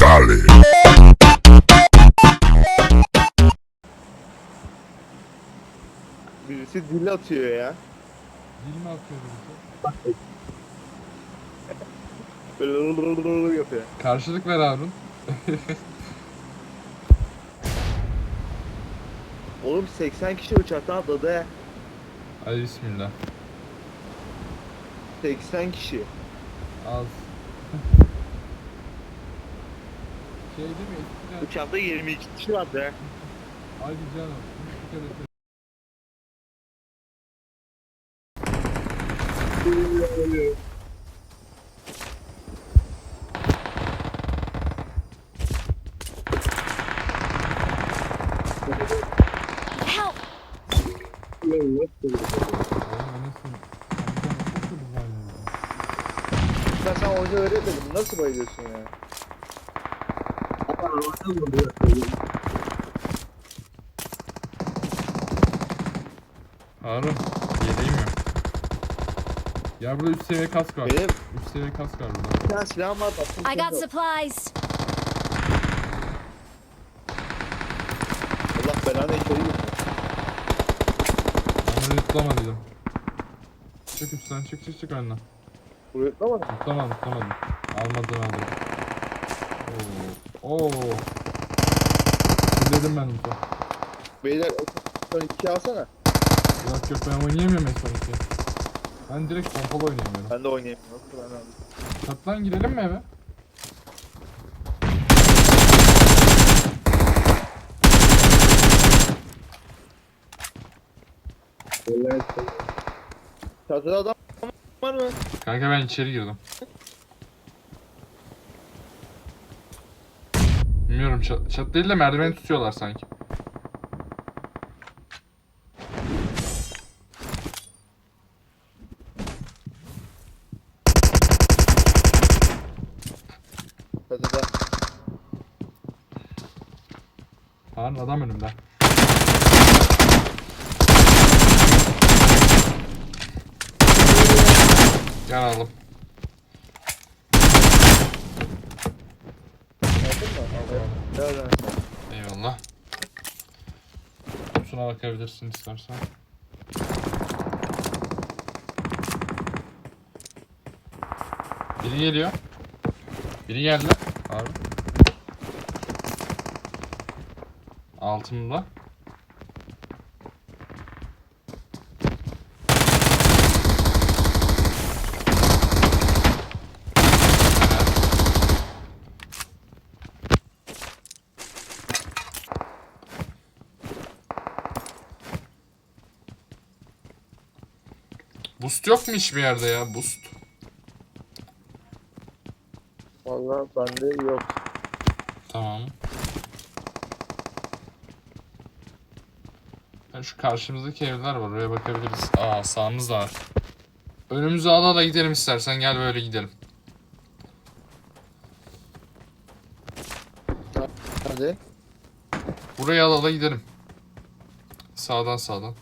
Dale. Birisi dil atıyor ya. Dil mi atıyor birisi? Böyle yapıyor. Karşılık ver Harun. Oğlum 80 kişi uçaktan atladı he. Hadi bismillah. 80 kişi. Az. şey değil mi? Eskiden... Uçakta 22 kişi vardı. Hadi canım. Bir kere de- Help! Oğlum anasını. Amca nasıl bu hale ya? Ben sana oyunu öğretmedim. Nasıl bayılıyorsun ya? Harun. Yeleğim yok. Ya burada 3 seviye kask var. Benim 3 seviye kask var burada. bir tane silahım var. Baktım I got supplies. Allah belanı içeri girsin. Ama yutlama dedim. Çık üstten çık çık çık önden. Buraya yutlamadım. Yutlamadım yutlamadım. Almadın aldım. Oo. Oo. Dedim ben bu. Beyler son 2 alsana. Yok yok ben oynayamıyorum S12. Ben direkt pompalı oynayamıyorum. Ben de oynayayım. Nasıl ben aldım. Çatıdan girelim mi eve? Çatıda adam var mı? Kanka ben içeri girdim. Bilmiyorum çat, çat değil de merdiveni tutuyorlar sanki. Çatıda. Harun adam önümde. Gel alalım. Aldın mı? Aldım. Nereden? Eyvallah. Şuna bakabilirsin istersen. Biri geliyor. Biri geldi. Abi. Altımda. Boost yok mu hiçbir yerde ya? Boost. Valla bende yok. Tamam. Ya şu karşımızdaki evler var. Oraya bakabiliriz. Aa sağımız da var. Önümüzü ala ala gidelim istersen. Gel böyle gidelim. Hadi. Burayı ala ala gidelim. Sağdan sağdan.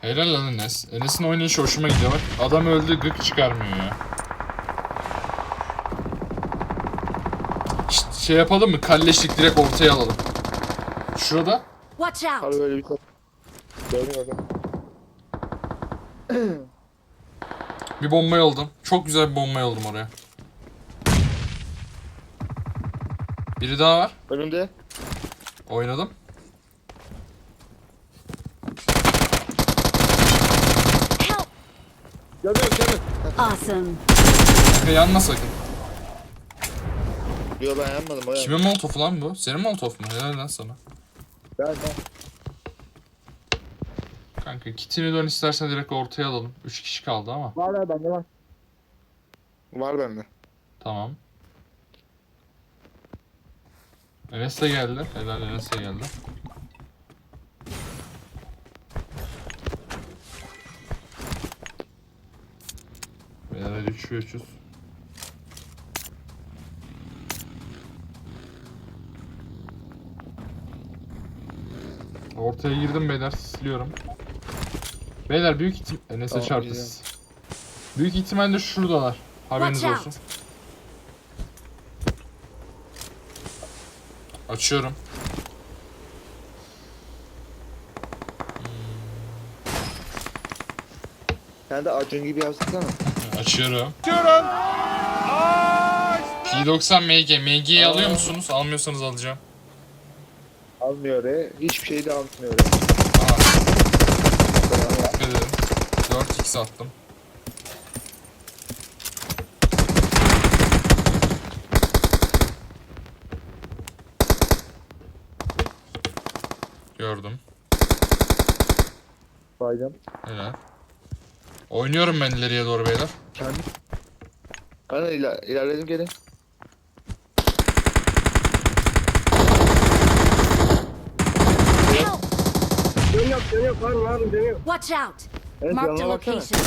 Helal lan Enes. Enes'in oynayışı hoşuma gidiyor bak. Adam öldü gık çıkarmıyor ya. Şşt, şey yapalım mı? Kalleşlik direkt ortaya alalım. Şurada. Watch Abi out! böyle bir. Gördün gördüm. Bir bomba yolladım. Çok güzel bir bomba yolladım oraya. Biri daha var. Önümde. Oynadım. Görmüyorum görmüyorum. Awesome. Kanka yanma sakın. Yok ben yanmadım. O yandı. Kimin molotofu lan bu? Senin molotof mu? Helal lan sana. Ben ben. Kanka kitini dön istersen direkt ortaya alalım. 3 kişi kaldı ama. Var var bende var. Var bende. Tamam. Enes de geldi. Helal Enes de geldi. 3 300. Ortaya girdim beyler siliyorum. Beyler büyük ihtim... Enes'e Tamam, çarpız. Büyük ihtimalle şuradalar. Haberiniz olsun. Açıyorum. Sen de Acun gibi yazsana. Açıyorum. P90 MG. MG'yi alıyor musunuz? Almıyorsanız alacağım. Almıyor he. Hiçbir şey de almıyor. Aha. Dikkat edin. 4x attım. Gördüm. Baydım. Helal. Oynuyorum ben ileriye doğru beyler. Kendi. Ben de iler ilerledim gelin. Help! Dönüyor, dönüyor, var var dönüyor. Watch out! Evet yanına baksana. location.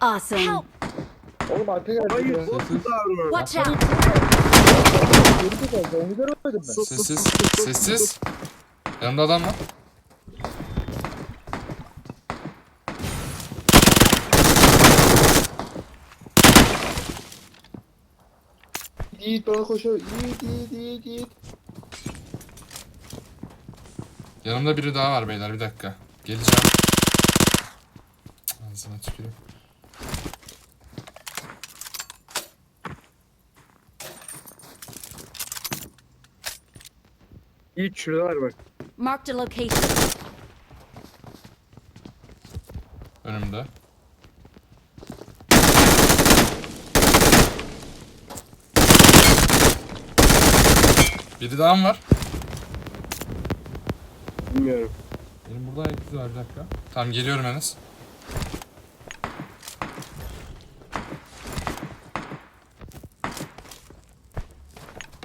Awesome. Help! Oğlum arka geldi Hayır, ya. Watch out! Geri de geldi. Onu göremedim ben. Sessiz. Sessiz. Yanımda adam var. Yiğit bana koşuyor. Yiğit yiğit yiğit yiğit. Yanımda biri daha var beyler bir dakika. Geleceğim. Ağzına tüküreyim. Yiğit şurada var bak. Marked a location. Önümde. Biri daha mı var? Bilmiyorum. Benim burada eksiz var bir dakika. Tamam geliyorum Enes.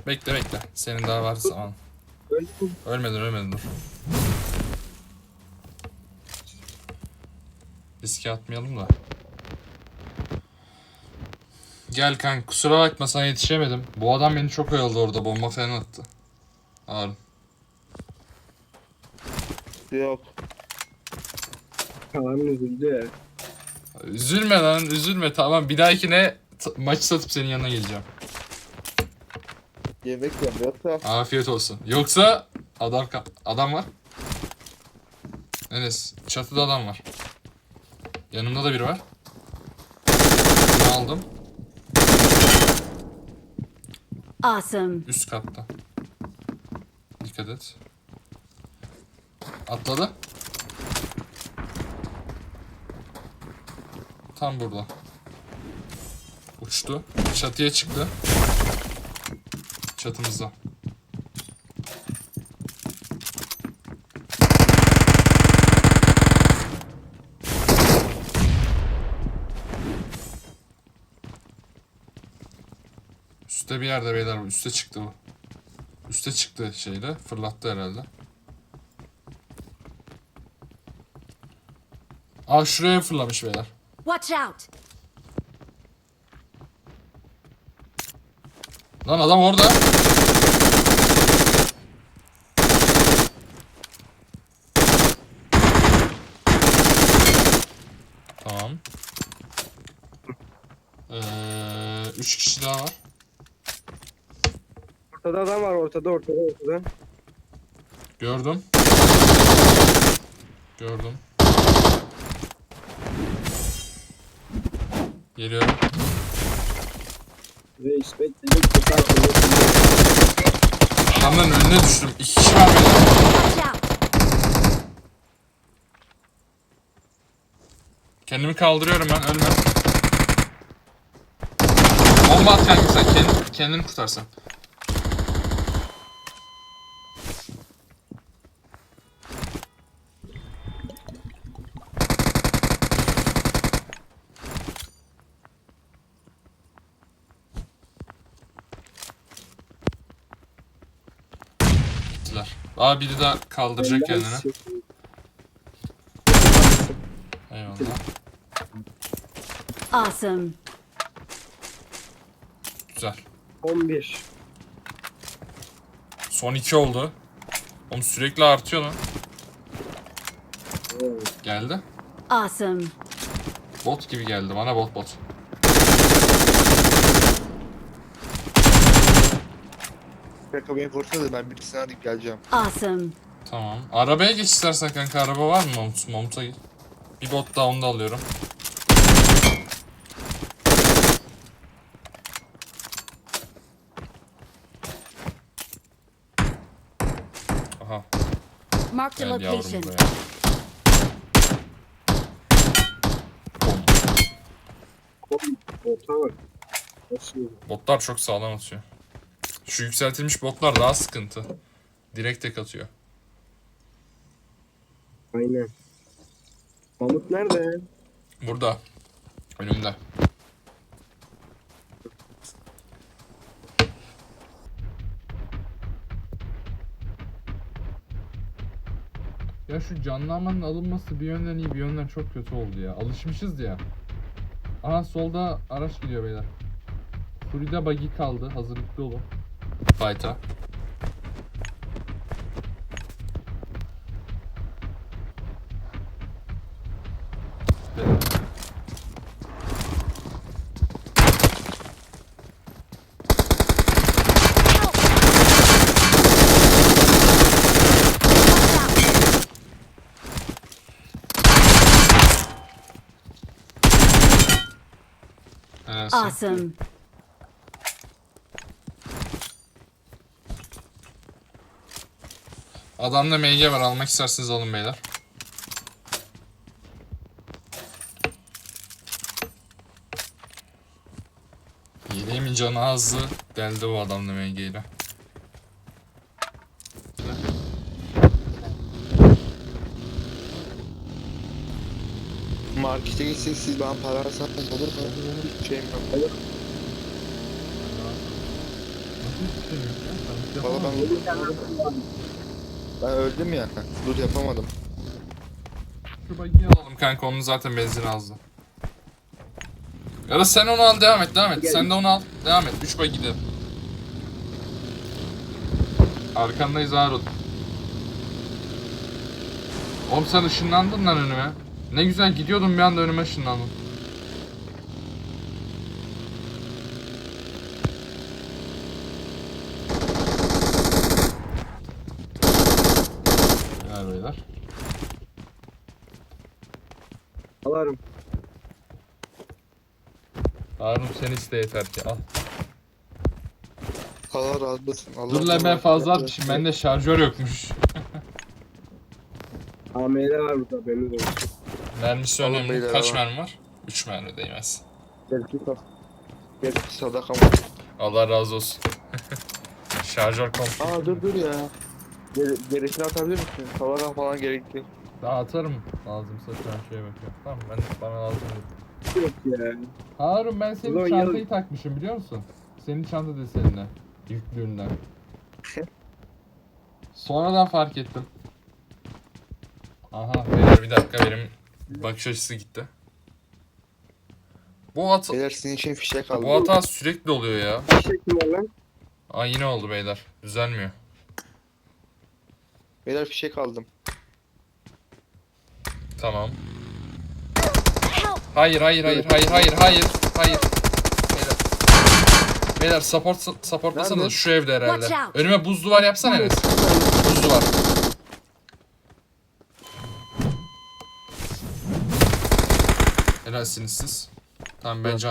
Bekle bekle. Senin daha var zaman. Öldü mü? Ölmedin ölmedin dur. Riske atmayalım da. Gel kanka kusura bakma sana yetişemedim. Bu adam beni çok oyaladı orada bomba falan attı. Harun. Yok. Tamam üzüldü ya. Üzülme lan üzülme tamam bir dahakine t- maç satıp senin yanına geleceğim. Yemek yiyorum. Yoksa Afiyet olsun. Yoksa adam ka- adam var. Enes çatıda adam var. Yanımda da biri var. Bunu aldım. Awesome. Üst katta. Dikkat et. Atladı. Tam burada. Uçtu. Çatıya çıktı. Çatımızda. Üste bir yerde beyler bu. Üste çıktı bu. Üste çıktı şeyle. Fırlattı herhalde. Aa şuraya fırlamış beyler. Watch out! Lan adam orada. Tamam. Ee, üç kişi daha var. Ortada adam var ortada ortada ortada. Gördüm. Gördüm. Geliyorum. Reis bekle bekle kalkın. Adamların önüne düştüm. İki kişi var. Watch out! Kendimi kaldırıyorum ben ölme. Bomba at kanka sen kendini, kendini kurtarsan. Aa biri daha kaldıracak kendini. Eyvallah. Awesome. Güzel. 11. Son iki oldu. Oğlum sürekli artıyor lan. Oo. Geldi. Awesome. Bot gibi geldi bana bot bot. Kanka beni vursana ben birisini arayıp geleceğim. Awesome. Tamam. Arabaya geç istersen kanka araba var mı Mamut? Mamut'a git. Bir bot daha onu da alıyorum. Aha gel yavrum location. buraya. Bom. Oğlum, Orta var. Nasıl? Botlar çok sağlam atıyor. Şu yükseltilmiş botlar daha sıkıntı. Direkt tek atıyor. Aynen. Mahmut nerede? Burada. Önümde. Ya şu canlanmanın alınması bir yönden iyi bir yönden çok kötü oldu ya. Alışmışız ya. Aha solda araç gidiyor beyler. Furi'de buggy kaldı. Hazırlıklı olun. Fight'a. Beyler. Helalsin. Awesome. Adamda MG var almak isterseniz alın beyler. Yeleğimin canı azdı. Deldi o adamda MG ile. Markete gitsek siz bana para versen olur mu? Şeyim yok. Valla ben, ben öldüm ya. Dur yapamadım. Şu buggy'i alalım kanka onun zaten benzin azdı. Ya da sen onu al devam et devam et. Sen de onu al devam et. 3 buggy de. Arkandayız Harun. Oğlum sen ışınlandın lan önüme. Ne güzel gidiyordum bir anda önüme ışınlandın. Beyler beyler. Alarım. Harun sen iste yeter ki al. Allah razı olsun. Allah Dur lan ben fazla atmışım. Bende şarjör yokmuş. AML var burada benim de. Mermisi Alın önemli. beyler, Kaç alın. mermi var? 3 mermi değmez. Belki sat. Belki sadaka mı? Allah razı olsun. şarjör komple. Aa dur dur ya. Geri, gerisini atabilir misin? Sadaka falan gerekli. Daha atarım. Lazımsa şu an şeye bakıyorum. Tamam ben bana lazım değil. Yok ya. Harun ben senin Ulan çantayı yarın- takmışım biliyor musun? Senin çanta desenine. Yüklüğünden. Sonradan fark ettim. Aha beyler bir dakika benim bakış açısı gitti. Bu hata, Beyler sizin için fişek aldım. bu hata sürekli oluyor ya. Fişek mi var lan? Aa yine oldu beyler. Düzelmiyor. Beyler fişek aldım. Tamam. Hayır hayır hayır hayır hayır hayır hayır. Beyler. Beyler support supportlasanız şu evde herhalde. Önüme buz duvar yapsana Enes. Buz duvar. Helalsiniz siz. Tamam ben. Biraz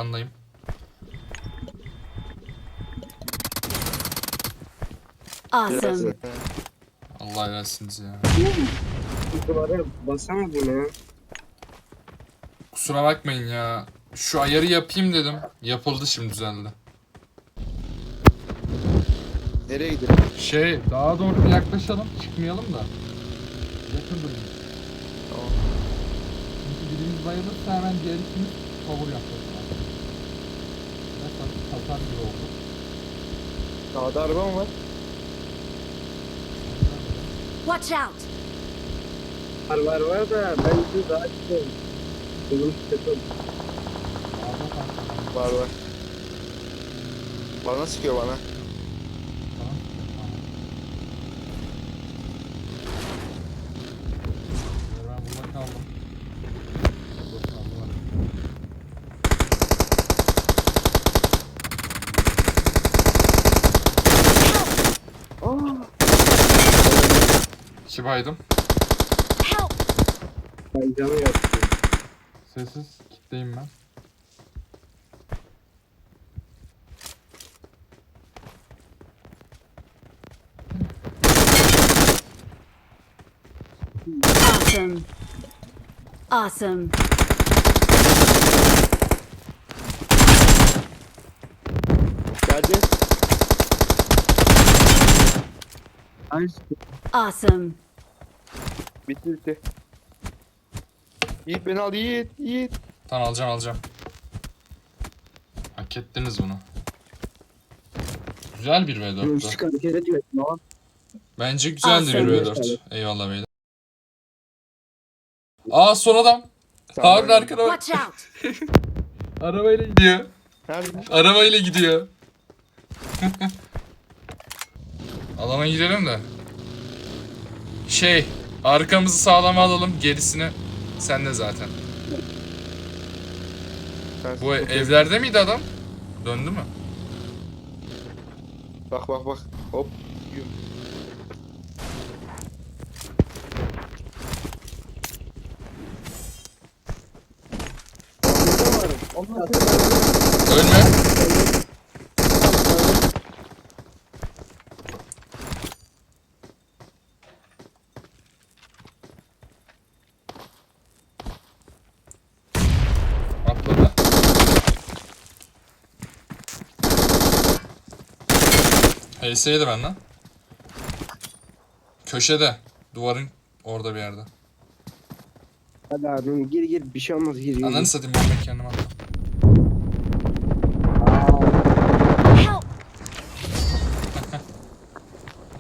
Awesome. Allah helalsiniz ya. Bu duvara basamadın ya. Kusura bakmayın ya. Şu ayarı yapayım dedim. Yapıldı şimdi düzeldi. Nereye gidelim? Şey daha doğru bir yaklaşalım. Çıkmayalım da. Yakın durun. Tamam. Çünkü birimiz bayılırsa hemen diğer ikimiz cover yapacağız. Mesela Tatar gibi oldu. Sağda araba mı var? Watch out! Var var var da ben düz açtım. Bunun sıkıntı. Var var. Bana sıkıyor bana. İki baydım. Ben canı yaptım. Sessiz kitleyim ben. Awesome. Awesome. Geldi. Ay Awesome. Bitti bitti. Yiğit beni al Yiğit. Yiğit. Tamam alacağım alacağım. Hak ettiniz bunu. Güzel bir V4'tü. Üç hareket etmedim ama. Bence güzeldi bir Aferin. V4. Eyvallah beyler. Aa son adam. Tamam, Harun arkada bak. Watch out! Arabayla gidiyor. Nerede? Arabayla gidiyor. Alana girelim de. Şey, arkamızı sağlama alalım, gerisini sen de zaten. Sen- Bu evlerde miydi adam? Döndü mü? Bak bak bak. Hop. Yürü. Ölme. Atladı. HS'ydi benden. Köşede. Duvarın orada bir yerde. Hadi abi gir gir bir şey olmaz gir gir. Ananı satayım bombayı kendime attım.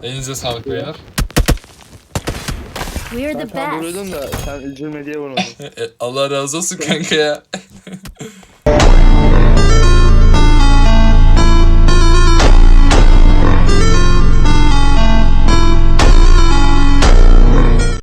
Elinize sağlık beyler. We're the Ben best. vuruyordum da sen üzülme diye vurmadın. E, Allah razı olsun kanka ya.